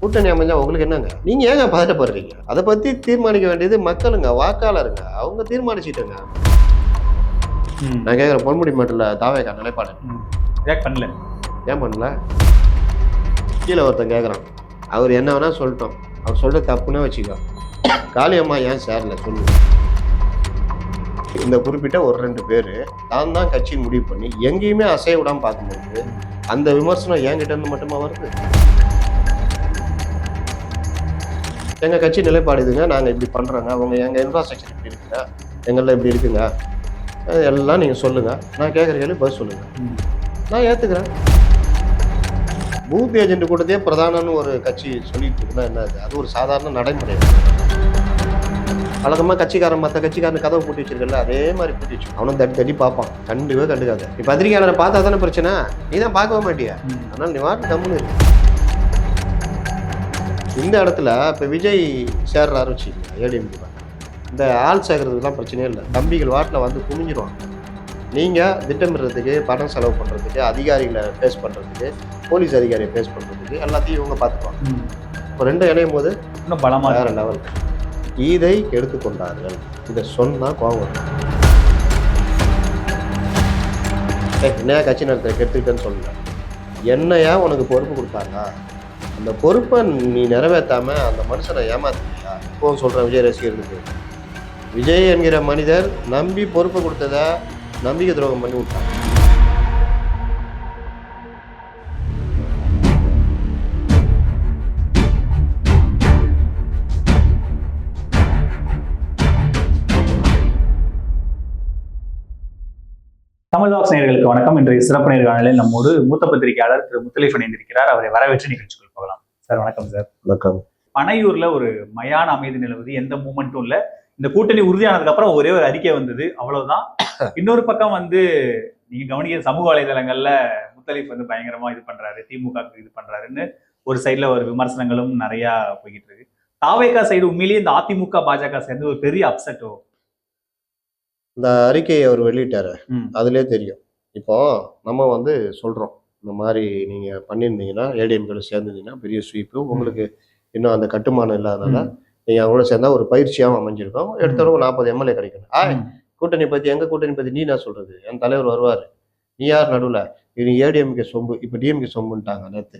கூட்டணி அமைஞ்சா உங்களுக்கு என்னங்க? நீங்க ஏங்க பதட்டப்படுறீங்க அதை பத்தி தீர்மானிக்க வேண்டியது மக்களுங்க வாக்காளருங்க. அவங்க தீர்மானிச்சிட்டுங்க. நான் கேட்குற பொன்முடி மட்டும் தாவேக்கா நிலைப்பாடு. ரியாக்ட் பண்ணல? ஏன் பண்ணல? கீழே ஒருத்தன் கேட்குறான் அவர் என்ன வேணா சொல்லட்டும். அவர் சொல்ற தப்புன்னு வச்சுக்கோ. காளியம்மா ஏன் சேரல? சொல்லு. இந்த குறிப்பிட்ட ஒரு ரெண்டு பேர் தான் தான் கட்சி முடிவு பண்ணி எங்கேயுமே அசைய விடாம பார்க்கும்போது அந்த விமர்சனம் என்கிட்ட இருந்து மட்டுமா வருது? எங்க கட்சி நிலைப்பாடு இதுங்க. நாங்க இப்படி பண்றோங்க. அவங்க எங்க இன்ஃப்ராஸ்ட்ரக்சர் இப்படி இருக்குங்க. எங்கெல்லாம் இப்படி இருக்குங்க. எல்லாம் நீங்க சொல்லுங்க. நான் கேட்குற கேள்வி பதில் சொல்லுங்க. நான் ஏத்துக்கிறேன். பூத் ஏஜென்ட் கூட்டத்தையே பிரதானன்னு ஒரு கட்சி சொல்லிட்டு இருக்குன்னா என்ன அது? ஒரு சாதாரண நடைமுறை. வழக்கமாக கட்சிக்காரன் மற்ற கட்சிக்காரன் கதவை பூட்டி வச்சிருக்கல அதே மாதிரி பூட்டி வச்சு அவனும் தட்டி தட்டி பார்ப்பான். கண்டுவே கண்டுக்காத நீ பத்திரிகையாளரை பார்த்தா தானே பிரச்சனை. நீ தான் பார்க்கவே மாட்டியா? அதனால நீ வாட்டு கம்முன்னு இரு. இந்த இடத்துல இப்போ விஜய் சேர்றாரு வச்சுக்கோங்க ஏடிஎம்கே இந்த ஆள் சேர்க்கறதுக்குலாம் பிரச்சனையே இல்லை. தம்பிகள் வாட்டில் வந்து குமிஞ்சிருவாங்க நீங்கள் திட்டமிடுறதுக்கு பணம் செலவு பண்ணுறதுக்கு அதிகாரிகளை ஃபேஸ் பண்ணுறதுக்கு போலீஸ் அதிகாரியை ஃபேஸ் பண்ணுறதுக்கு எல்லாத்தையும் இவங்க பார்த்துப்பாங்க இப்போ ரெண்டும் இணையும் போது இன்னும் பலமா வேற லெவல் இதை எடுத்துக்கொண்டார்கள். இதை சொன்னா கோவம் வரும். ஏய், என்னையா கட்சி நடத்த கெடுத்துக்கிட்டேன்னு சொல்லல என்னையா உனக்கு பொறுப்பு கொடுத்தாங்க? அந்த பொறுப்பை நீ நிறைவேற்றாம அந்த மனுஷனை ஏமாத்தியா இப்போவும் சொல்கிறேன் விஜய் ரசிகர்களுக்கு. விஜய் என்கிற மனிதர் நம்பி பொறுப்பை கொடுத்ததை நம்பிக்கை துரோகம் பண்ணி விட்டான். நேயர்களுக்கு வணக்கம். இன்றைய சிறப்பு நேர்காணலில் நம்மோடு மூத்த பத்திரிகையாளர் திரு முத்தலீஃப் இணைந்திருக்கிறார். அவரை வரவேற்று நிகழ்ச்சிக்குள் போகலாம். சார் வணக்கம் சார். வணக்கம். பனையூர்ல ஒரு மயான அமைதி நிலவுது. எந்த மூமெண்ட்டும் இல்ல. இந்த கூட்டணி உறுதியானதுக்கு அப்புறம் ஒரே ஒரு அறிக்கை வந்தது. அவ்வளவுதான். இன்னொரு பக்கம் வந்து நீங்க கவனிக்கிற சமூக வலைதளங்கள்ல முத்தலீஃப் வந்து பயங்கரமா இது பண்றாரு. திமுக இது பண்றாருன்னு ஒரு சைடுல ஒரு விமர்சனங்களும் நிறைய போய்கிட்டு இருக்கு தாவேகா சைடு உண்மையிலேயே இந்த அதிமுக பாஜக சேர்ந்து ஒரு பெரிய அப்செட்டோ இந்த அறிக்கையை அவர் வெளியிட்டாரு. அதுலேயே தெரியும். இப்போ நம்ம வந்து சொல்கிறோம் இந்த மாதிரி நீங்கள் பண்ணியிருந்தீங்கன்னா ஏடிஎம்கில் சேர்ந்துருந்தீங்கன்னா பெரிய ஸ்வீப்பு உங்களுக்கு இன்னும் அந்த கட்டுமானம் இல்லாதனால நீங்கள் அவங்களோட சேர்ந்தா ஒரு பயிற்சியாகவும் அமைஞ்சிருக்கும். எடுத்தவங்க நாற்பது எம்எல்ஏ கிடைக்கணும். ஆ கூட்டணி பற்றி எங்கள் கூட்டணி பற்றி நீ என்ன சொல்கிறது என் தலைவர் வருவார். நீ யார் நடுவில்? இது ஏடிஎம்கே சொம்பு. இப்போ டிஎம்கே சொம்புன்ட்டாங்க நேற்று.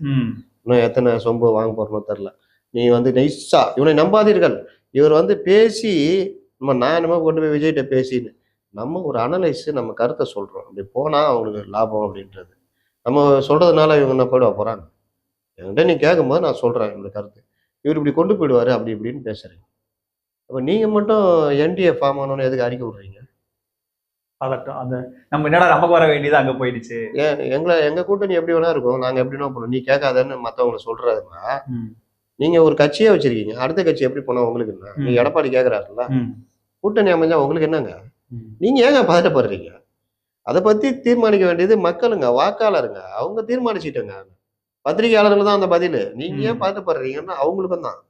இன்னும் எத்தனை சொம்பு வாங்க போகிறனோ தெரில நீ வந்து நைஸா இவனை நம்பாதீர்கள். இவர் வந்து பேசி நம்ம நான் என்னமோ கொண்டு போய் விஜய்கிட்ட பேசின்னு நம்ம ஒரு அனலைஸ் நம்ம கருத்தை சொல்கிறோம் அப்படி போனால் அவங்களுக்கு லாபம் அப்படின்றது. நம்ம சொல்கிறதுனால இவங்க என்ன போயிடுவா போகிறாங்க என்கிட்ட நீ கேட்கும்போது நான் சொல்கிறேன் இந்த கருத்து. இவர் இப்படி கொண்டு போயிடுவார் அப்படி இப்படின்னு பேசுகிறீங்க அப்போ நீங்கள் மட்டும் என்டிஏ ஃபார்ம் ஆனோன்னு எதுக்கு அறிக்கை விட்றீங்க? பதட்டம் அந்த நம்ம என்னடா நமக்கு வர வேண்டியது அங்க போயிடுச்சு? ஏன் எங்களை எங்கள் கூட்டணி எப்படி வேணா இருக்கும். நாங்கள் எப்படி வேணா பண்ணுவோம் நீ கேட்காதன்னு மற்றவங்களை சொல்கிறதுனா நீங்கள் ஒரு கட்சியே வச்சிருக்கீங்க. அடுத்த கட்சி எப்படி போனால் உங்களுக்கு என்ன. எடப்பாடி கேட்குறாருல்ல. கூட்டணி அமைஞ்சா உங்களுக்கு என்னங்க? ம். நீங்க ஏங்க பதட்டப்படுறீங்க? அதை பத்தி தீர்மானிக்க வேண்டியது மக்களுங்க வாக்காளருங்க. அவங்க தீர்மானிச்சிட்டுங்க. பத்திரிகையாளர்கள் தான் அந்த பதில். நீங்க ஏன். பதட்டப்படுறீங்கன்னா அவங்களுக்கும் தான்.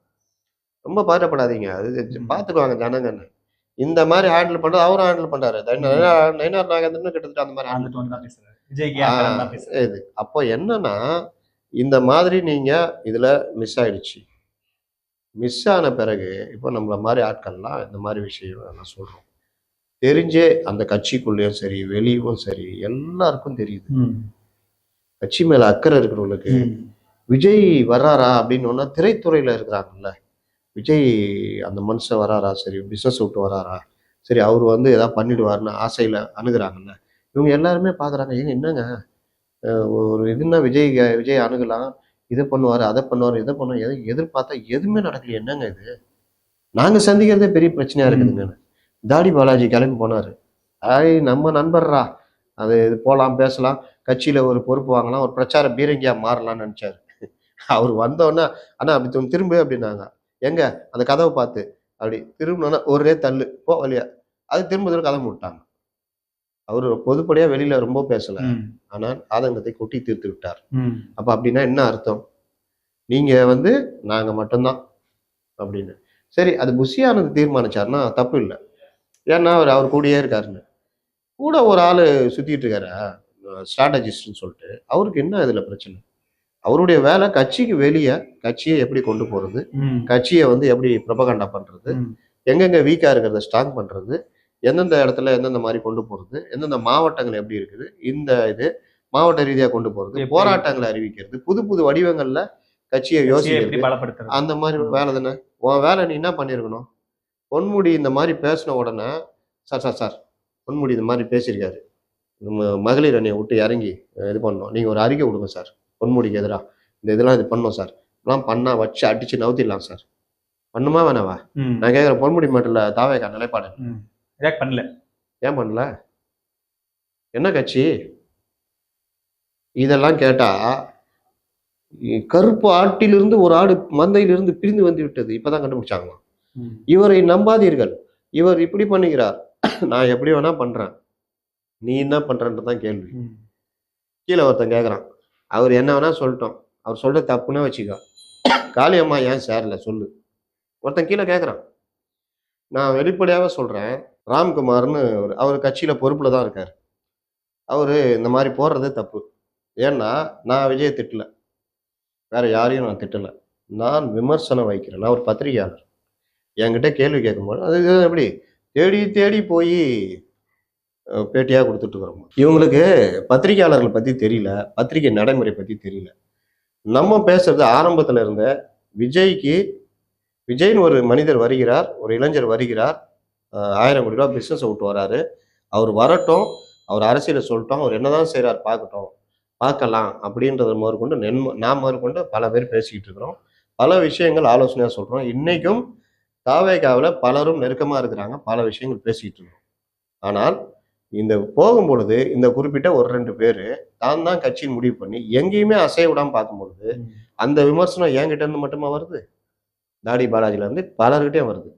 ரொம்ப பதட்டப்படாதீங்க. அது. பார்த்துக்குவாங்க ஜனங்கன்னு. இந்த மாதிரி ஹேண்டில் பண்றது அவரும் ஹேண்டில் பண்றாரு. நயினார் நாகேந்திரனும் கிட்டத்தட்ட அந்த மாதிரி இது. அப்போ என்னன்னா இந்த மாதிரி நீங்க இதுல மிஸ் ஆயிடுச்சு. மிஸ் ஆன பிறகு இப்போ நம்மள மாதிரி ஆட்கள்லாம் இந்த மாதிரி விஷயம் நான் சொல்றோம். தெரிஞ்சே அந்த கட்சிக்குள்ளேயும் சரி வெளியவும் சரி எல்லாருக்கும் தெரியுது. கட்சி மேல அக்கறை இருக்கிறவங்களுக்கு. விஜய் வர்றாரா அப்படின்னு ஒன்னா திரைத்துறையில இருக்கிறாங்கல்ல. விஜய் அந்த மனுஷன் வராரா சரி பிசினஸ் விட்டு வராரா சரி அவர் வந்து ஏதாவது பண்ணிடுவாருன்னு ஆசையில அணுகுறாங்கல்ல. இவங்க எல்லாருமே பாக்குறாங்க ஏங்க என்னங்க? ஒரு இதுன்னா விஜய் விஜய் அணுகலாம் இதை பண்ணுவாரு அதை பண்ணுவாரு இதை பண்ணுவாரு எதை எதிர்பார்த்தா எதுவுமே நடக்கல. என்னங்க இது? நாங்க சந்திக்கிறதே பெரிய பிரச்சனையா இருக்குதுங்க. தாடி பாலாஜி கிளம்பி போனாரு. ஆய் நம்ம நண்பர்ரா. அது இது போகலாம் பேசலாம். கட்சியில ஒரு பொறுப்பு வாங்கலாம் ஒரு பிரச்சார பீரங்கியா மாறலாம்னு நினைச்சாரு. அவர் வந்தோடனே அண்ணா அப்படி திரும்ப- திரும்பு அப்படின்னாங்க. எங்க? அந்த கதவை பார்த்து. அப்படி திரும்பினோன்னா ஒரே தள்ளு. போ வழியா. அது திரும்ப திரும்ப கதவை விட்டாங்க அவர் பொதுப்படியா வெளியில ரொம்ப பேசல. ஆனால் ஆதங்கத்தை கொட்டி தீர்த்து விட்டார். அப்ப அப்படின்னா என்ன அர்த்தம்? நீங்க வந்து நாங்க மட்டும்தான். அப்படின்னு. சரி அது புஷியானது தீர்மானிச்சாருன்னா தப்பு இல்லை. ஏன்னா அவர் அவர் கூடயே இருக்காருன்னு. கூட ஒரு ஆள் சுத்திட்டு இருக்காரு ஸ்ட்ராட்டஜிஸ்ட்னு சொல்லிட்டு. அவருக்கு என்ன இதுல பிரச்சனை? அவருடைய வேலை கட்சிக்கு வெளியே கட்சியை எப்படி கொண்டு போறது? ம். கட்சியை வந்து எப்படி ப்ரொபகண்டா பண்றது? ம். எங்கெங்க வீக்கா இருக்கிறத ஸ்ட்ராங் பண்றது? எந்தெந்த இடத்துல எந்தெந்த மாதிரி கொண்டு போறது? எந்தெந்த மாவட்டங்கள் எப்படி இருக்குது? இந்த இது மாவட்ட ரீதியா கொண்டு எப்படி? போராட்டங்களை அறிவிக்கிறது? புது புது வடிவங்கள்ல கட்சியை யோசிக்கிறது? அந்த மாதிரி வேலை தானே? உன் வேலை நீ என்ன பண்ணியிருக்கணும்? பொன்முடி இந்த மாதிரி பேசின உடனே சார் சார் சார் பொன்முடி இந்த மாதிரி பேசியிருக்காரு. நம்ம மகளிர் அணியை விட்டு இறங்கி இது பண்ணோம் நீங்கள் ஒரு அறிக்கை கொடுங்க சார். பொன்முடிக்கு எதிராக. இந்த இதெல்லாம் இது பண்ணோம் சார். இதெல்லாம் பண்ணா வச்சு அடிச்சு நவுத்திடலாம் சார். பண்ணுமா வேணாவா. நான் கேட்குறேன் பொன்முடி மட்டும் தாவேக்கா நிலைப்பாடு. ரியாக்ட் பண்ணல. ஏன் பண்ணல? என்ன கட்சி? இதெல்லாம் கேட்டா இ- கருப்பு ஆட்டிலிருந்து ஒரு ஆடு மந்தையிலிருந்து பிரிந்து வந்து விட்டது. இப்பதான் கண்டுபிடிச்சாங்களாம். இவரை நம்பாதீர்கள். இவர் இப்படி பண்ணுகிறார். நான் எப்படி வேணா பண்றேன். நீ என்ன பண்றன்றது தான் கேள்வி. கீழே ஒருத்தன் கேட்குறான் அவர் என்ன வேணா சொல்லட்டும். அவர் சொல்ற தப்புன்னே வச்சுக்கோ. காளியம்மா ஏன் சேரல சொல்லு. ஒருத்தன் கீழே கேட்குறான் நான் வெளிப்படையாகவே சொல்றேன். ராம்குமார்னு ஒரு அவர் கட்சியில பொறுப்புல தான் இருக்கார். அவரு இந்த மாதிரி போடுறதே தப்பு. ஏன்னா நான் விஜயை திட்டல. வேற யாரையும் நான் திட்டல. நான் விமர்சனம் வைக்கிறேன். நான் ஒரு பத்திரிகையாளர். என்கிட்ட கேள்வி கேட்கும்போது அது எப்படி? தேடி தேடி போய் பேட்டியாக கொடுத்துட்டு இவங்களுக்கு பத்திரிகையாளர்களை பற்றி தெரியல பத்திரிகை நடைமுறை பற்றி தெரியல. நம்ம பேசுறது ஆரம்பத்தில் இருந்த விஜய்க்கு விஜய்னு ஒரு மனிதர் வருகிறார் ஒரு இளைஞர் வருகிறார் ஆயிரம் கோடி ரூபா பிஸ்னஸை விட்டு வராரு. அவர் வரட்டும் அவர் அரசியலை சொல்லட்டும் அவர் என்னதான் செய்கிறார் பார்க்கட்டும் பார்க்கலாம் அப்படின்றத முதற்கொண்டு நென் நாம் முதற்கொண்டு பல பேர் பேசிக்கிட்டு இருக்கிறோம். பல விஷயங்கள் ஆலோசனையாக சொல்கிறோம் இன்றைக்கும் தாவேகாவில் பலரும் நெருக்கமாக இருக்கிறாங்க. பல விஷயங்கள் பேசிக்கிட்டு இருக்கிறோம் ஆனால் இந்த போகும்பொழுது இந்த குறிப்பிட்ட ஒரு ரெண்டு பேர் தான் தான் கட்சியின் முடிவு பண்ணி எங்கேயுமே அசைய விடாம பார்க்கும்பொழுது. அந்த விமர்சனம் என்கிட்ட இருந்து மட்டுமா வருது? தாடி பாலாஜில இருந்து பலர்கிட்டயும் வருது.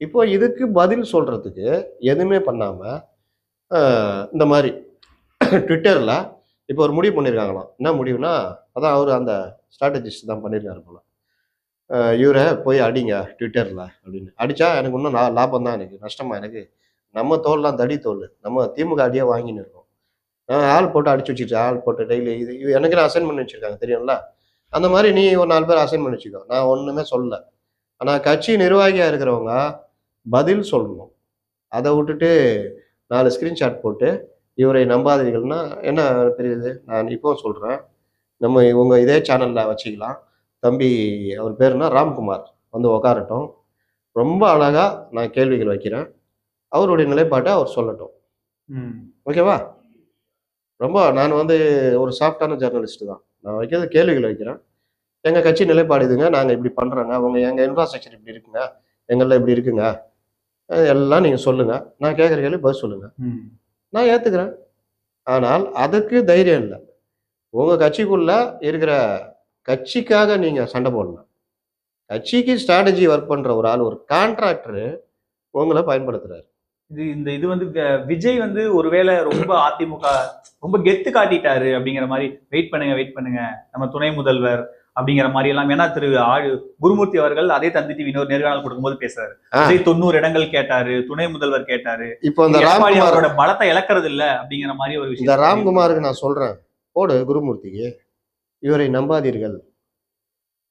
இப்போ இதுக்கு பதில் சொல்றதுக்கு எதுவுமே பண்ணாம ஆஹ், இந்த மாதிரி ட்விட்டர்ல இப்போ ஒரு முடிவு பண்ணியிருக்காங்களாம் என்ன முடிவுனா அதான் அவர் அந்த ஸ்ட்ராட்டஜிஸ்ட் தான் பண்ணியிருக்காரு போல. இவரை போய் அடிங்க ட்விட்டரில் அப்படின்னு. அடித்தா எனக்கு இன்னும் நான் லாபம் தான் எனக்கு நஷ்டமா எனக்கு. நம்ம தோல்லாம் தடி தோல் நம்ம திமுக அடியே வாங்கின்னு இருக்கோம். ஆள் போட்டு அடிச்சு வச்சுட்டு ஆள் போட்டு டெய்லி இது எனக்கு அசைன் பண்ணி வச்சுருக்காங்க தெரியும்ல? அந்த மாதிரி நீ ஒரு நாலு பேர் அசைன் பண்ணி வச்சுக்கோ. நான் ஒன்றுமே சொல்லல ஆனால் கட்சி நிர்வாகியாக இருக்கிறவங்க பதில் சொல்லணும். அதை விட்டுட்டு நாலு ஸ்க்ரீன்ஷாட் போட்டு இவரை நம்பாதீர்கள்னா என்ன பெரியது? நான் இப்போ சொல்கிறேன் நம்ம உங்கள் இதே சேனலில் வச்சுக்கலாம். தம்பி அவர் பேருனா ராம்குமார். வந்து உக்காரட்டும். ரொம்ப அழகா நான் கேள்விகள் வைக்கிறேன். அவருடைய நிலைப்பாட்டை அவர் சொல்லட்டும். ஓகேவா? ரொம்ப நான் வந்து ஒரு சாஃப்டான ஜெர்னலிஸ்ட் தான். நான் வைக்கிறது கேள்விகள் வைக்கிறேன். எங்கள் கட்சி நிலைப்பாடு இதுங்க. நாங்கள் இப்படி பண்ணுறோங்க அவங்க எங்கள் இன்ஃப்ராஸ்ட்ரக்சர் இப்படி இருக்குங்க. எங்களில் இப்படி இருக்குங்க. எல்லாம் நீங்கள் சொல்லுங்கள் நான் கேட்குற கேள்வி பதில் சொல்லுங்கள். நான் ஏற்றுக்கிறேன் ஆனால் அதுக்கு தைரியம் இல்லை. உங்கள் கட்சிக்குள்ள இருக்கிற கட்சிக்காக நீங்கள் சண்டை போடலாம் கட்சிக்கு ஸ்ட்ராட்டஜி ஒர்க் பண்ணுற ஒரு ஆள் ஒரு கான்ட்ராக்டரு உங்களை பயன்படுத்துறாரு. இது இந்த இது வந்து விஜய் வந்து ஒருவேளை ரொம்ப அதிமுக ரொம்ப கெத்து காட்டிட்டாரு அப்படிங்கிற மாதிரி வெயிட் பண்ணுங்க வெயிட் பண்ணுங்க நம்ம துணை முதல்வர் அப்படிங்கிற மாதிரி எல்லாம் ஏன்னா திரு ஆழு குருமூர்த்தி அவர்கள் அதே தந்தி டிவி இன்னொரு நேர்காணல் கொடுக்கும்போது பேசுறாரு. விஜய் தொண்ணூறு இடங்கள் கேட்டாரு துணை முதல்வர் கேட்டாரு. இப்போ இந்த எடப்பாடி ராம்குமார் அவரோட பலத்தை இழக்கிறது இல்ல அப்படிங்கிற மாதிரி ஒரு இந்த விஷயம் ராம்குமாருக்கு நான் சொல்றேன். போடு குருமூர்த்திக்கு. இவரை நம்பாதீர்கள்.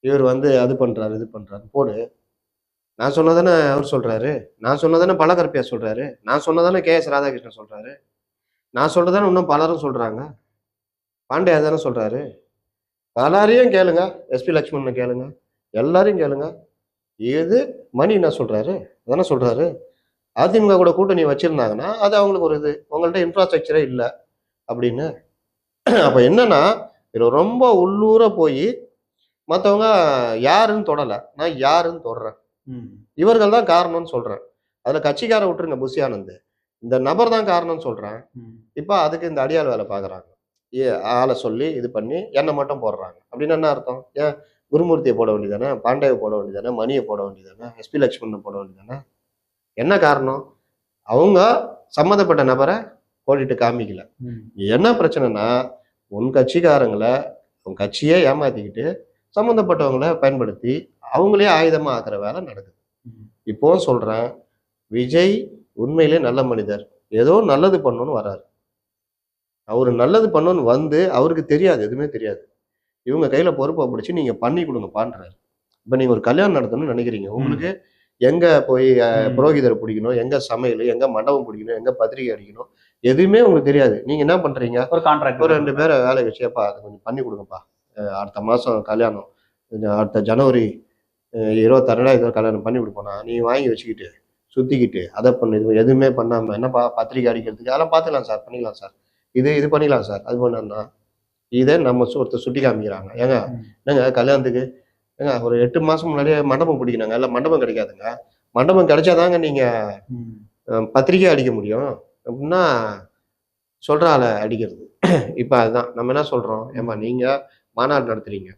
இவர் வந்து அது பண்ணுறாரு இது பண்ணுறாரு போடு. நான் சொன்னதானே அவர் சொல்கிறாரு நான் சொன்னதானே பலகரப்பியா சொல்கிறாரு நான் சொன்னதானே கே எஸ் ராதாகிருஷ்ணன் சொல்கிறாரு நான் சொல்கிறதானே இன்னும் பலரும் சொல்கிறாங்க பாண்டியா தானே சொல்கிறாரு பலரையும் கேளுங்க. எஸ்பி லக்ஷ்மணனை கேளுங்க. எல்லாரையும் கேளுங்க. இது மணி என்ன சொல்கிறாரு அதானே சொல்கிறாரு அதிமுக கூட கூட்டணி வச்சுருந்தாங்கன்னா அது அவங்களுக்கு ஒரு இது. உங்கள்ட்ட இன்ஃப்ராஸ்ட்ரக்சரே இல்லை. அப்படின்னு. அப்போ என்னன்னா இது ரொம்ப உள்ளூர போய் மற்றவங்க யாருன்னு தொடலை. நான் யாருன்னு தொடறேன். இவர்கள் தான் காரணம்னு சொல்றேன். அதுல கட்சிக்கார விட்டுருங்க புஷி ஆனந்த் இந்த நபர் தான் காரணம்னு சொல்றேன். இப்போ அதுக்கு இந்த அடியாள் வேலை பார்க்குறாங்க ஏ ஆளை சொல்லி இது பண்ணி என்னை மட்டும் போடுறாங்க. அப்படின்னு என்ன அர்த்தம்? ஏன் குருமூர்த்தியை போட வேண்டியதானே? பாண்டேவை போட வேண்டியதானே? மணியை போட வேண்டியதானே? எஸ்பி லட்சுமணனை போட வேண்டியதானே? என்ன காரணம்? அவங்க சம்மந்தப்பட்ட நபரை போட்டுட்டு காமிக்கல. என்ன பிரச்சனைனா உன் கட்சிக்காரங்களை உன் கட்சியே ஏமாத்திக்கிட்டு சம்மந்தப்பட்டவங்கள பயன்படுத்தி அவங்களே ஆயுதமா ஆக்குற வேலை நடக்குது. இப்போ சொல்றேன் விஜய் உண்மையிலே நல்ல மனிதர். ஏதோ நல்லது பண்ணணும்னு வராரு அவர் நல்லது பண்ணணும்னு வந்து அவருக்கு தெரியாது எதுவுமே தெரியாது. இவங்க கையில பொறுப்பை பிடிச்சி நீங்க பண்ணி கொடுங்கப்பான்றாரு. இப்ப நீங்க ஒரு கல்யாணம் நடத்தணும்னு நினைக்கிறீங்க. உங்களுக்கு எங்க போய். புரோகிதரை பிடிக்கணும் எங்க சமையல் எங்க மண்டபம் பிடிக்கணும் எங்க பத்திரிகை அடிக்கணும் எதுவுமே உங்களுக்கு தெரியாது. நீங்க என்ன பண்றீங்க? ஒரு கான்ட்ராக்ட் ஒரு ரெண்டு பேரை வேலை வச்சுப்பா அதை கொஞ்சம் பண்ணி கொடுங்கப்பா. அடுத்த மாதம் கல்யாணம் அடுத்த ஜனவரி அஹ் இருபத்தாறு ரெண்டாயிரத்தி கல்யாணம் பண்ணி கொடுப்போனா நீ வாங்கி வச்சுக்கிட்டு சுற்றிக்கிட்டு அதை பண்ணு இது எதுவுமே பண்ணாமல் என்னப்பா பத்திரிக்கை அடிக்கிறதுக்கு? அதெல்லாம் பார்த்துக்கலாம் சார் பண்ணிக்கலாம் சார். இது இது பண்ணிக்கலாம் சார். அது பண்ணா இதை நம்ம ஒருத்தர் சுட்டி காமிக்கிறாங்க ஏங்க. என்னங்க கல்யாணத்துக்கு ஏங்க ஒரு எட்டு மாதம் முன்னாடியே மண்டபம் பிடிக்கணுங்க. இல்லை மண்டபம் கிடைக்காதுங்க. மண்டபம் கிடைச்சாதாங்க. அஹ் பத்திரிக்கை அடிக்க முடியும். அப்படின்னா சொல்ற ஆளை அடிக்கிறது. இப்போ அதுதான். நம்ம என்ன சொல்றோம்? ஏமா நீங்க மாநாடு நடத்துறீங்க.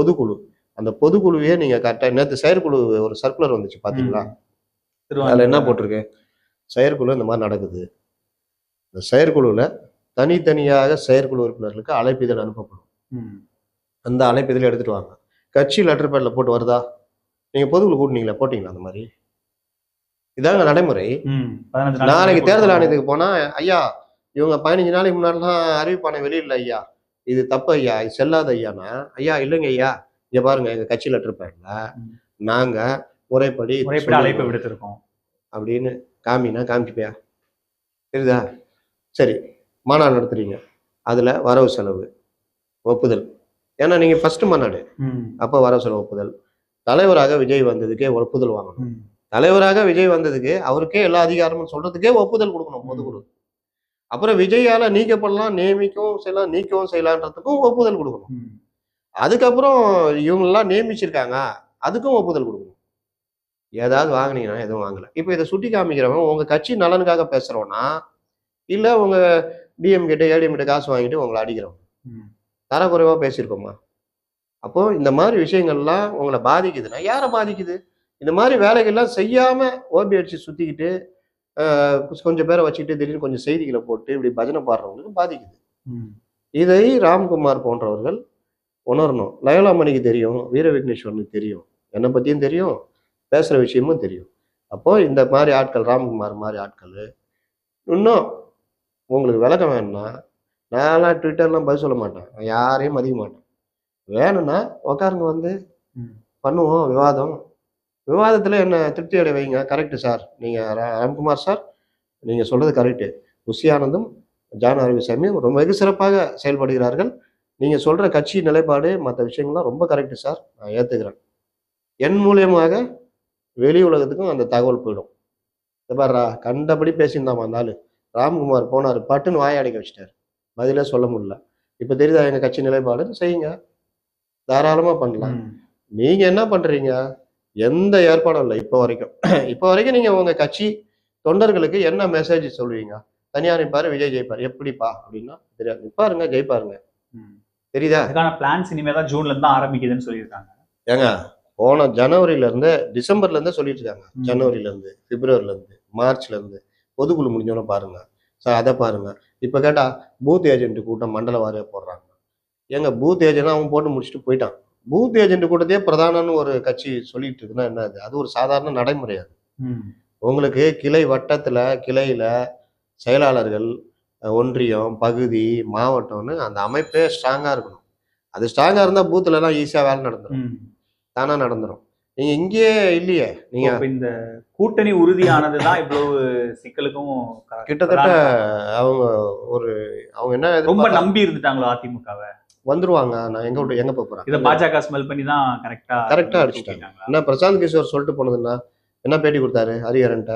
பொதுக்குழு. அந்த பொதுக்குழுவையே நீங்க கரெக்டாக நேற்று செயற்குழு ஒரு சர்க்குலர் வந்துச்சு பாத்தீங்களா? அதுல என்ன போட்டிருக்கு? செயற்குழு இந்த மாதிரி நடக்குது. இந்த செயற்குழுவில் தனித்தனியாக செயற்குழு உறுப்பினர்களுக்கு அழைப்பிதழ் அனுப்பப்படும். அந்த அழைப்பிதழ் எடுத்துட்டு வாங்க. கட்சி லெட்டர் பேட்ல போட்டு வருதா? நீங்க பொதுக்குழு கூட்டினீங்களா போட்டீங்களா அந்த மாதிரி? இதாங்க நடைமுறை. நாளைக்கு தேர்தல் ஆணையத்துக்கு போனா ஐயா இவங்க பதினஞ்சு நாளைக்கு முன்னாடிலாம் அறிவிப்பான வெளியில ஐயா. இது தப்பு ஐயா. இது செல்லாத ஐயானா. ஐயா இல்லைங்க ஐயா. இங்க பாருங்க எங்க கட்சி லெட்டர் பேட்ல ம். நாங்க முறைப்படி முறைப்படி அழைப்பு விடுத்திருக்கோம். அப்படின்னு காமினா காமிக்கிப்பியா தெரியுதா? சரி மாநாடு நடத்துறீங்க. அதுல வரவு செலவு ஒப்புதல். ஏன்னா நீங்க ஃபர்ஸ்ட் மாநாடு. அப்போ வரவு செலவு ஒப்புதல். தலைவராக விஜய் வந்ததுக்கே ஒப்புதல் வாங்கணும். தலைவராக விஜய் வந்ததுக்கு அவருக்கே எல்லா அதிகாரமும் சொல்றதுக்கே ஒப்புதல் கொடுக்கணும் பொதுக்குழு அப்புறம் விஜயால நீக்கப்படலாம் நியமிக்கவும் செய்யலாம் நீக்கவும் செய்யலான்றதுக்கும் ஒப்புதல் கொடுக்கணும். அதுக்கப்புறம் இவங்கெல்லாம் நியமிச்சிருக்காங்க அதுக்கும் ஒப்புதல் கொடுக்கணும். ஏதாவது வாங்குனீங்கன்னா எதுவும் வாங்கல. இப்போ இதை சுட்டி காமிக்கிறவன் உங்க கட்சி நலனுக்காக பேசுறவனா இல்ல உங்க டிஎம் கிட்ட ஏடிஎம் கிட்ட காசு வாங்கிட்டு உங்களை அடிக்கிறவன்? ம். தரக்குறைவா பேசியிருக்கோமா அப்போ இந்த மாதிரி விஷயங்கள்லாம் உங்களை பாதிக்குதுன்னா யாரை பாதிக்குது? இந்த மாதிரி வேலைகள்லாம் செய்யாம ஓபி அடிச்சு சுத்திக்கிட்டு ஆஹ், கொஞ்சம் பேரை வச்சுக்கிட்டு திடீர்னு கொஞ்சம் செய்திகளை போட்டு இப்படி பஜனை பாடுறவங்களுக்கு பாதிக்குது. இதை ராம்குமார் போன்றவர்கள் உணரணும். லயோலாமணிக்கு தெரியும் வீர விக்னேஸ்வரனுக்கு தெரியும். என்னை பத்தியும் தெரியும் பேசுற விஷயமும் தெரியும். அப்போ இந்த மாதிரி ஆட்கள் ராம்குமார் மாதிரி ஆட்கள் இன்னும் உங்களுக்கு விளக்கம் வேணும்னா நான்லாம் ட்விட்டர்லாம் பதில் சொல்ல மாட்டேன். யாரையும் மதிக்க மாட்டேன். வேணும்னா உக்காருங்க வந்து. பண்ணுவோம் விவாதம். விவாதத்தில் என்ன திருப்தி அடைய வைங்க. கரெக்டு சார் நீங்கள் ராம்குமார் சார் நீங்கள் சொல்கிறது கரெக்டு புஷி ஆனந்தும் ஜான் அரவிசாமியும் ரொம்ப வெகு சிறப்பாக செயல்படுகிறார்கள். நீங்கள் சொல்கிற கட்சி நிலைப்பாடு மற்ற விஷயங்கள்லாம் ரொம்ப கரெக்டு சார் நான் ஏற்றுக்கிறேன் என் மூலியமாக வெளி உலகத்துக்கும் அந்த தகவல் போயிடும். இந்த பாருடா கண்டபடி பேசியிருந்தாமா அந்த ஆளு. ராம்குமார் போனார் பட்டுன்னு வாயை அடைக்க வச்சிட்டாரு. பதிலே சொல்ல முடியல. இப்போ தெரியுதா எங்கள் கட்சி நிலைப்பாடு? செய்யுங்க. தாராளமாக பண்ணலாம். ம். நீங்க என்ன பண்றீங்க? எந்த ஏற்பாடும் இல்லை இப்போ வரைக்கும். இப்போ வரைக்கும் நீங்க உங்க கட்சி தொண்டர்களுக்கு என்ன மெசேஜ் சொல்லுவீங்க? தனியார் நிப்பாரு விஜய் ஜெயிப்பார். எப்படிப்பா? அப்படின்னா தெரியாது. நிப்பாருங்க ஜெயிப்பாருங்க. தெரியுதா? அதுக்கான பிளான்ஸ் இனிமே தான் ஜூன்ல இருந்து தான் ஆரம்பிக்குதுன்னு சொல்லியிருக்காங்க. ஏங்க போன ஜனவரில இருந்து டிசம்பர்ல இருந்தே சொல்லிட்டு இருக்காங்க. ஜனவரில இருந்து பிப்ரவரில இருந்து மார்ச்ல இருந்து. பொதுக்குழு முடிஞ்சோன்னு பாருங்க. சார் அதை பாருங்க. இப்ப கேட்டா பூத் ஏஜென்ட் கூட்டம் மண்டல வாரியா போடுறாங்க. ஏங்க பூத் ஏஜென்ட் அவன் போட்டு முடிச்சுட்டு போயிட்டான். பூத் ஏஜென்ட் கூட்டத்தையே பிரதானன்னு ஒரு கட்சி சொல்லிட்டு இருக்குன்னா என்ன அது? அது ஒரு சாதாரண நடைமுறை அது. ம். உங்களுக்கு கிளை வட்டத்துல கிளையில செயலாளர்கள் ஒன்றியம் பகுதி மாவட்டம்னு அந்த அமைப்பே ஸ்ட்ராங்கா இருக்கணும். அது ஸ்ட்ராங்கா இருந்தா பூத்துல எல்லாம் ஈஸியா வேலை நடந்துடும் ம். தானா நடந்துரும். நீங்க இங்கேயே இல்லையே. நீங்க இப்ப இந்த கூட்டணி உறுதியானது தான் இவ்வளவு சிக்கலுக்கும் கிட்டத்தட்ட அவங்க ஒரு அவங்க என்ன ரொம்ப நம்பி இருந்துட்டாங்களோ அதிமுகவை. வந்துருவாங்க. நான் எங்க விட்டு எங்க போப் இத போறேன் பாஜக ஸ்மெல் பண்ணி தான் கரெக்டா ஆ அடிச்சிட்டாங்க. என்ன பிரசாந்த் கிஷோர் சொல்லிட்டு போனதுன்னா என்ன பேட்டி கொடுத்தாரு ஹரிஹரன்ட்ட?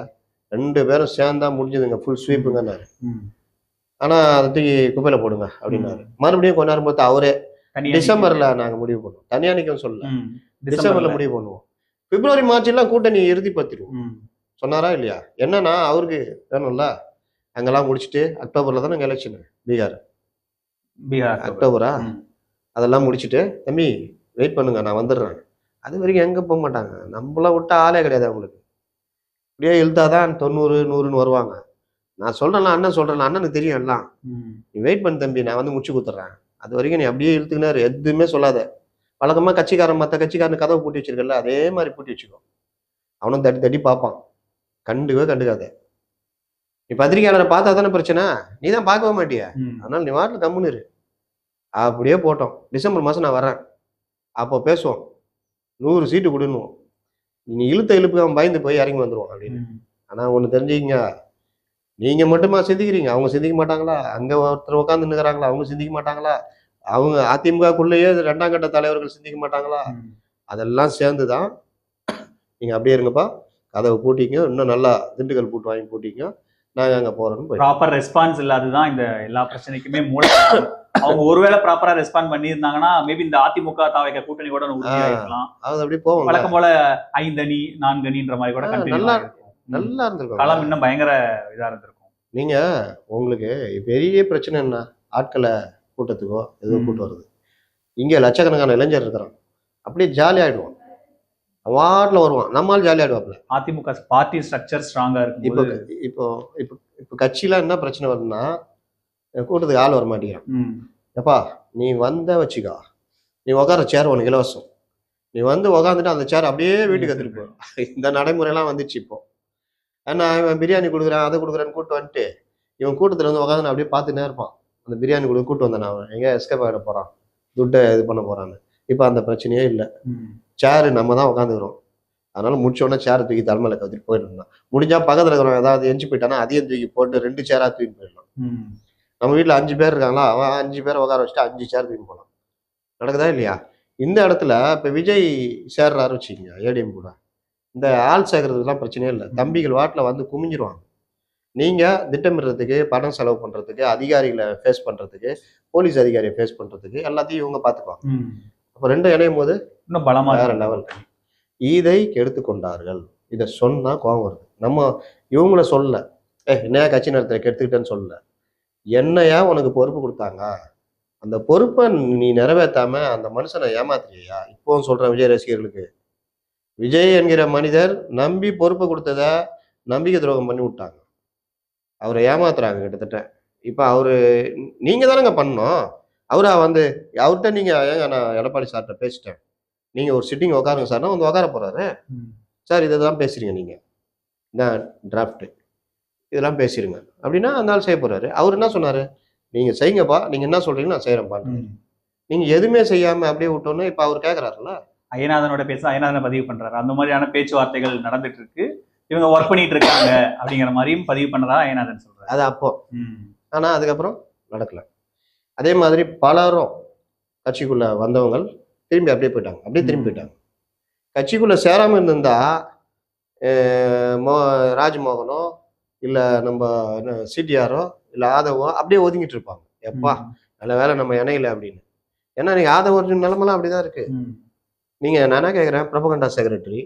ரெண்டு பேரும் சேர்ந்தா முடிஞ்சதுங்க ஃபுல் ஸ்வீப்புங்கன்னாரு ம். ஆனா அதை தூக்கி குப்பையில போடுங்க அப்படின்னாரு. மறுபடியும் கொஞ்ச நேரம் பார்த்து அவரே டிசம்பர்ல நாங்க முடிவு பண்ணுவோம். தனியா நிக்கும் சொல்லல. டிசம்பர்ல. முடிவு பண்ணுவோம். பிப்ரவரி மார்ச் எல்லாம் கூட்டணி இறுதி பத்திருவோம். ம். சொன்னாரா இல்லையா? என்னன்னா அவருக்கு வேணும்ல? அங்கெல்லாம் முடிச்சுட்டு அக்டோபர்ல தானே எலெக்ஷன் பீகார். பீகார் அக்டோபரா. அதெல்லாம் முடிச்சுட்டு தம்பி வெயிட் பண்ணுங்க நான் வந்துடுறேன். அது வரைக்கும் எங்க போக மாட்டாங்க? நம்மள விட்ட ஆளே கிடையாது அவங்களுக்கு. இப்படியே இழுத்தாதான் தொண்ணூறு நூறுன்னு வருவாங்க. நான் சொல்றேன்ல அண்ணன் சொல்றேன்ல அண்ணனுக்கு தெரியும் எல்லாம். நீ வெயிட் பண்ணு தம்பி நான் வந்து முடிச்சு கொடுத்துட்றேன். அது வரைக்கும் நீ அப்படியே இழுத்துக்கினாரு எதுவுமே சொல்லாத. வழக்கமா கட்சிக்காரன் மற்ற கட்சிக்காரன் கதவை பூட்டி வச்சிருக்கல அதே மாதிரி பூட்டி வச்சுக்கோ அவனும் தட்டி தட்டி பார்ப்பான். கண்டுக்கவே கண்டுக்காத. நீ பத்திரிகையாளரை பார்த்தா தானே பிரச்சனை? நீ தான் பார்க்கவே மாட்டிய. அதனால நீ வாட்டில் கம்முன்னு இரு. அப்படியே போட்டோம். டிசம்பர் மாதம் நான் வரேன் அப்போ பேசுவோம். நூறு சீட்டு கொடுன்னுவோம். நீ இழுத்த இழுப்புக்கு அவன் பயந்து போய் இறங்கி வந்துருவான் அப்படின்னு. ஆனால் ஒன்று தெரிஞ்சுக்கங்க. நீங்க மட்டுமா சிந்திக்கிறீங்க? அவங்க சிந்திக்க மாட்டாங்களா? அங்க ஒருத்தர் உட்காந்து நிற்கிறாங்களா அவங்க சிந்திக்க மாட்டாங்களா? அவங்க அதிமுகக்குள்ளேயே ரெண்டாம் கட்ட தலைவர்கள் சிந்திக்க மாட்டாங்களா. அதெல்லாம் சேர்ந்து தான் நீங்க அப்படியே இருங்கப்பா. கதவை பூட்டிங்க இன்னும் நல்லா திண்டுக்கல் பூட்டு வாங்கி பூட்டிங்க நாங்க அங்க போறோம்னு போய் ப்ராப்பர் ரெஸ்பான்ஸ் இல்லாததுதான் இந்த எல்லா பிரச்சனைக்குமே மூல. அவங்க ஒருவேளை ப்ராப்பரா ரெஸ்பாண்ட் பண்ணியிருந்தாங்கன்னா மேபி இந்த அதிமுக தாவைக்க கூட்டணி கூட. இருக்கலாம். அது அப்படியே போவோம் வழக்கம் போல ஐந்தணி நான்கணின்ற மாதிரி கூட நல்லா நல்லா நல்லா இருந்திருக்கும். களம் இன்னும் பயங்கர இதா இருந்திருக்கும். நீங்க உங்களுக்கு பெரிய பிரச்சனை என்ன? ஆட்களை கூட்டத்துக்கோ ம். கூட்டம் வருது இங்க லட்சக்கணக்கான இளைஞர் இருக்கிறான் அப்படியே ஜாலி ஆயிடுவான். வாட்டில் வருவான். நம்மால் ஜாலி ஆயிடுவாப்ல அதிமுக பார்ட்டி ஸ்ட்ரக்சர் ஸ்ட்ராங்கா இப்போ இருக்கும் இப்போ இப்போ இப்போ கட்சியில என்ன பிரச்சனை வருதுன்னா கூட்டத்துக்கு ஆள் வர மாட்டேங்கிறான் எப்பா நீ வந்த வச்சுக்கோ. நீ உட்கார சேர் உனக்கு இலவசம். நீ வந்து உக்காந்துட்டு அந்த சேர் அப்படியே வீட்டுக்கு எடுத்துட்டு போ. இந்த நடைமுறையெல்லாம் வந்துச்சு இப்போ. ஏன்னா இவன் பிரியாணி கொடுக்குறான் அதை கொடுக்குறேன்னு கூட்டு வந்துட்டு இவன் கூட்டத்தில் வந்து உட்காந்து அப்படியே பார்த்துட்டே இருப்பான். அந்த பிரியாணி கொடுக்க கூட்டு வந்தேன் அவன் எங்கே எஸ்கேப் ஆகிட போகிறான் துட்டை இது பண்ண போகிறான்னு இப்போ அந்த பிரச்சனையே இல்லை. சேரு நம்ம தான் உட்காந்துக்கிறோம். அதனால முடிச்ச உடனே சேரை தூக்கி தலைமையில கவுத்திட்டு இருந்தான். முடிஞ்சா பக்கத்தில் இருக்கிறவன் ஏதாவது எஞ்சி போயிட்டானா அதையும் தூக்கி போட்டு ரெண்டு சேரா தூக்கி போயிடலாம். நம்ம வீட்டில் அஞ்சு பேர் இருக்காங்களா? அவன் அஞ்சு பேரை உட்கார வச்சுட்டு அஞ்சு சேர் தூக்கி போகலாம் நடக்குதா இல்லையா? இந்த இடத்துல இப்போ விஜய் சேர்றாரு வச்சுக்கோங்க ஏடிஎம் கூட. இந்த ஆள் சேர்க்கறதுக்குலாம் பிரச்சனையே இல்லை. தம்பிகள் வாட்டில் வந்து குமிஞ்சிருவாங்க. நீங்கள் திட்டமிடுறதுக்கு பணம் செலவு பண்ணுறதுக்கு அதிகாரிகளை ஃபேஸ் பண்ணுறதுக்கு போலீஸ் அதிகாரியை ஃபேஸ் பண்ணுறதுக்கு எல்லாத்தையும் இவங்க பார்த்துக்குவாங்க. அப்போ ரெண்டும் இணையும் போது இன்னும் பலமா வேற. லெவல் இதை கெடுத்து கொண்டார்கள். இதை சொன்னா கோவம் வருது. நம்ம இவங்கள சொல்லல. ஏ என்னையா கட்சி நடத்துற கெடுத்துக்கிட்டேன்னு சொல்லல. என்னையா உனக்கு பொறுப்பு கொடுத்தாங்க? அந்த பொறுப்பை நீ நிறைவேற்றாம அந்த மனுஷனை ஏமாத்துறியா? இப்போவும் சொல்றேன் விஜய் ரசிகர்களுக்கு. விஜய் என்கிற மனிதர் நம்பி பொறுப்பு கொடுத்தத நம்பிக்கை துரோகம் பண்ணி விட்டாங்க. அவரை ஏமாத்துறாங்க கிட்டத்தட்ட. இப்போ அவரு நீங்க தானங்க பண்ணணும். அவரா வந்து அவர்கிட்ட நீங்க ஏங்க நான் எடப்பாடி சார்கிட்ட பேசிட்டேன். நீங்க ஒரு சிட்டிங் உட்காருங்க சார்னா வந்து உட்கார போறாரு. சார் இதை தான் பேசுறீங்க நீங்க. இதான் டிராஃப்ட் இதெல்லாம் பேசிடுங்க அப்படின்னா அந்த ஆள் செய்ய போறாரு. அவர் என்ன சொன்னாரு? நீங்க செய்யுங்கப்பா நீங்க என்ன சொல்றீங்க நான் செய்யறேன்ப்பா. நீங்க எதுவுமே செய்யாம அப்படியே விட்டோன்னே இப்ப அவர் கேக்குறாருல்ல. ஐயநாதனோட பேச ஐயநாதனை பதிவு பண்றாரு. அந்த மாதிரியான பேச்சுவார்த்தைகள் நடந்துட்டு இருக்கு. இவங்க ஒர்க் பண்ணிட்டு இருக்காங்க அப்படிங்கிற மாதிரியும் பதிவு பண்ணதா ஐயநாதன் சொல்றாரு. அது அப்போ. ஆனா அதுக்கப்புறம் நடக்கல. அதே மாதிரி பலரும் கட்சிக்குள்ள வந்தவங்க திரும்பி அப்படியே போயிட்டாங்க. அப்படியே திரும்பி. போயிட்டாங்க. கட்சிக்குள்ள சேராம இருந்திருந்தா மோ ராஜ்மோகனோ இல்ல நம்ம சிடிஆரோ இல்ல ஆதவோ அப்படியே ஒதுங்கிட்டு இருப்பாங்க. எப்பா. நல்ல வேலை நம்ம இணையில அப்படின்னு. ஏன்னா நீங்க ஆதவ நிலைமெல்லாம் அப்படிதான் இருக்கு. ம். நீங்க நான் கேட்குறேன் பிரபகண்டா செக்ரட்டரி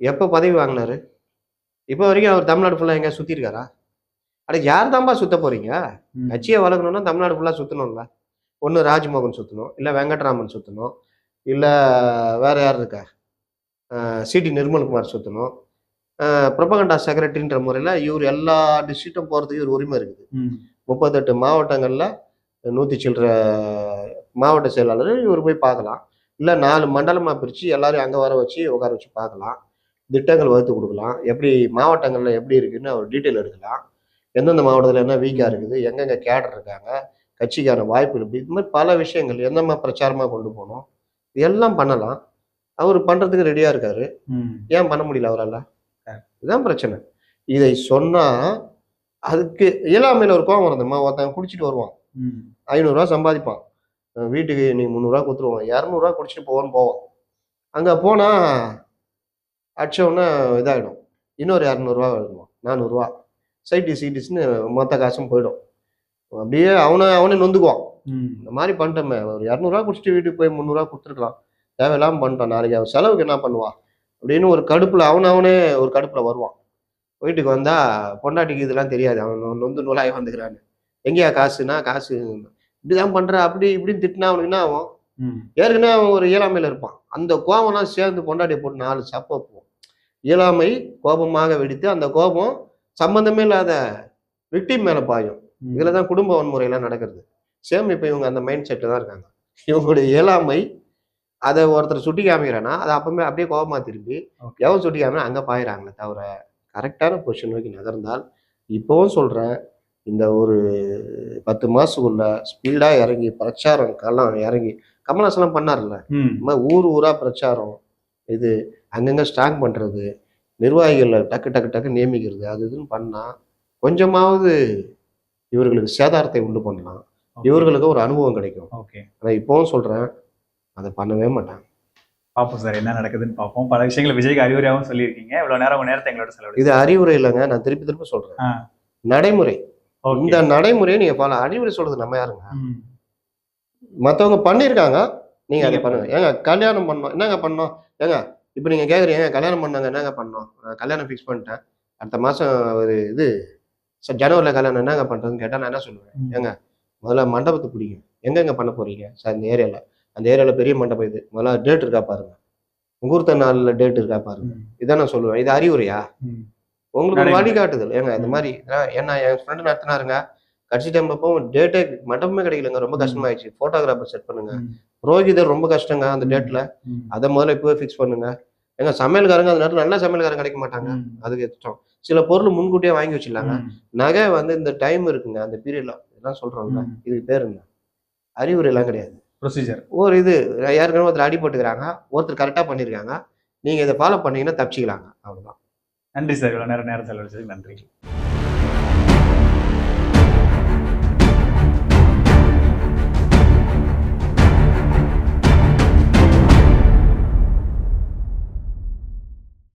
எப்போ பதவி வாங்கினாரு? இப்போ வரைக்கும் அவர் தமிழ்நாடு ஃபுல்லாக எங்கேயா சுற்றி இருக்காரா அட யார் தான்பா சுத்த போறீங்க? ம். கட்சியை வளர்க்கணும்னா தமிழ்நாடு ஃபுல்லாக சுற்றணும்ல ஒன்று ராஜ்மோகன் சுற்றணும் இல்லை வெங்கட்ராமன் சுற்றணும் இல்லை வேற யார் இருக்கா? சிடி நிர்மல்குமார் சுற்றணும் பிரபகண்டா செக்ரட்டரின்ற முறையில் இவர் எல்லா டிஸ்ட்ரிக்டும் போகிறதுக்கு இவர் உரிமை இருக்குது. முப்பத்தெட்டு மாவட்டங்களில் நூற்றி சில்லற மாவட்ட செயலாளர் இவர் போய் பார்க்கலாம். இல்லை நாலு மண்டலமாக பிரித்து எல்லாரையும் அங்கே வர வச்சு உட்கார வச்சு பார்க்கலாம். திட்டங்கள் வகுத்து கொடுக்கலாம். எப்படி மாவட்டங்களில் எப்படி இருக்குன்னு அவர் டீட்டெயில் எடுக்கலாம். எந்தெந்த மாவட்டத்தில் என்ன வீக்காக இருக்குது எங்கெங்கே கேடர் இருக்காங்க கட்சிக்கான வாய்ப்பு எப்படி இது மாதிரி பல விஷயங்கள் எந்த மாதிரி பிரச்சாரமாக கொண்டு போகணும் எல்லாம் பண்ணலாம். அவர் பண்ணுறதுக்கு ரெடியாக இருக்காரு. ஏன் பண்ண முடியல அவரால்? இதுதான் பிரச்சனை. இதை சொன்னால் அதுக்கு இயலாமையில் ஒரு கோவம் வருதுமா ஒருத்தன் குடிச்சிட்டு வருவான். ஐநூறுரூவா சம்பாதிப்பான். வீட்டுக்கு நீ முந்நூறுரூவா கொடுத்துருவான் இரநூறுவா குடிச்சிட்டு போவான்னு போவான். அங்கே போனால் அடிச்ச இதாகிடும் இன்னொரு இரநூறுவா எழுதுவான் நானூறுரூவா சைட்டிஸ் சீட்டிஸ்னு மொத்த காசும் போயிடும். அப்படியே அவனை அவனே நொந்துக்குவான். இந்த மாதிரி பண்ணிட்டோமே. ஒரு இரநூறுவா குடிச்சிட்டு வீட்டுக்கு போய் முந்நூறுரூவா கொடுத்துருக்கலாம். தேவையில்லாமல் பண்ணிட்டான் நாளைக்கு அவன் செலவுக்கு என்ன பண்ணுவான் அப்படின்னு ஒரு கடுப்பில் அவன் அவனே ஒரு கடுப்பில் வருவான். வீட்டுக்கு வந்தால் பொண்டாட்டிக்கு இதெல்லாம் தெரியாது. அவன் நொந்து நூலாகி வந்துக்கிறான்னு. எங்கேயா காசுனா காசு இப்படிதான் பண்ற அப்படி இப்படின்னு திட்டினா அவனுக்கு என்ன ஆகும். ஏற்கனவே அவன் ஒரு இயலாமையில் இருப்பான். அந்த கோபம்லாம் சேர்ந்து பொண்டாட்டியை போட்டு நாலு சப்ப இயலாமை கோபமாக வெடித்து அந்த கோபம் சம்பந்தமே இல்லாத விக்டிம் மேலே பாயும். இதில் தான் குடும்ப வன்முறையெல்லாம் நடக்கிறது. சேம் இப்போ இவங்க அந்த மைண்ட் செட்டில் தான் இருக்காங்க. இவங்களுடைய இயலாமை அதை ஒருத்தர் சுட்டி காமிக்கிறான்னா அதை அப்பவுமே அப்படியே கோபமா திரும்பி. எவன் சுட்டி காமினா அங்கே பாயிறாங்களே தவிர கரெக்டான பொசிஷன் நோக்கி நகர்ந்தால் இப்போவும் சொல்கிறேன் இந்த ஒரு பத்து மாசத்துக்குள்ள ஸ்பீடா இறங்கி பிரச்சாரம் களம் இறங்கி கமலஹாசன்லாம் பண்ணார்ல ஊர் ஊரா பிரச்சாரம் இது அங்கங்க ஸ்ட்ராங் பண்றது நிர்வாகிகளை டக்கு டக்கு டக்கு நியமிக்கிறது அது இதுன்னு பண்ணா கொஞ்சமாவது இவர்களுக்கு சேதாரத்தை உண்டு பண்ணலாம். இவர்களுக்கு ஒரு அனுபவம் கிடைக்கும். ஓகே. ஆனா இப்பவும் சொல்றேன் அதை பண்ணவே மாட்டாங்க. பார்ப்போம் சார் என்ன நடக்குதுன்னு பார்ப்போம். பல விஷயங்களை விஜய்க்கு அறிவுரையாகவும் சொல்லியிருக்கீங்க. இவ்வளவு நேரம் உங்க நேரத்தை எங்களோட செலவு இது அறிவுரை இல்லைங்க நான் திருப்பி திருப்பி சொல்றேன். ஆ. நடைமுறை. இந்த நடைமுறையை நீங்க ஃபாலோ அறிவுரை சொல்றது நம்ம யாருங்க? ம். மத்தவங்க பண்ணியிருக்காங்க நீங்க அதை பண்ணுங்க. ஏங்க கல்யாணம் பண்ணோம் என்னங்க பண்ணோம்? ஏங்க இப்போ நீங்க கேக்குறீங்க கல்யாணம் பண்ணாங்க என்னங்க பண்ணோம்? நான் கல்யாணம் ஃபிக்ஸ் பண்ணிட்டேன். அடுத்த மாசம் ஒரு இது ச- ஜனவரில கல்யாணம் என்னங்க பண்றதுன்னு கேட்டா நான் என்ன சொல்லுவேன். ஏங்க முதல்ல மண்டபத்தை பிடிங்க. எங்கெங்க பண்ண போறீங்க? சார் இந்த ஏரியால அந்த ஏரியால பெரிய மண்டபம் இது. முதல்ல டேட் இருக்கா பாருங்க. முகூர்த்த நாள்ல டேட் இருக்கா பாருங்க. இதான் நான் சொல்லுவேன். இது அறிவுரையா. உங்களுக்கு. வழிகாட்டுதல். ஏங்க இந்த. மாதிரி ஏன்னா என் ஃப்ரெண்டு நடத்தினாருங்க. கடைசி டைம்ல போ டேட்டே மண்டபமே கிடைக்கலங்க. ரொம்ப. கஷ்டமாயிடுச்சு. போட்டோகிராஃபர் செட் பண்ணுங்க. புரோகிதர் ரொம்ப கஷ்டங்க அந்த டேட்ல. அதை முதல்ல இப்பவே ஃபிக்ஸ் பண்ணுங்க. எங்க சமையல்காரங்க அந்த நேரத்துல நல்ல சமையல்காரங்க கிடைக்க மாட்டாங்க. அதுக்கு இஷ்டம் சில பொருள் முன்கூட்டியே வாங்கி வச்சிடலாங்க. நகை வந்து இந்த டைம் இருக்குங்க. அந்த பீரியட்ல இதெல்லாம் சொல்றோம்ல. ம். இதுக்கு பேர் என்ன? அறிவுரை எல்லாம் கிடையாது. ப்ரொசீஜர் ஒரு இது ஏற்கனவே ஒருத்தர் அடிபட்டுக்கிறாங்க ஒருத்தர் கரெக்டா பண்ணிருக்காங்க. நீங்க இதை ஃபாலோ பண்ணீங்கன்னா தப்பிச்சிக்கலாங்க. அவ்வளவுதான். நன்றி சார். இவ்வளவு நேரம் நேரம் செலவழிச்சதுக்கு நன்றி.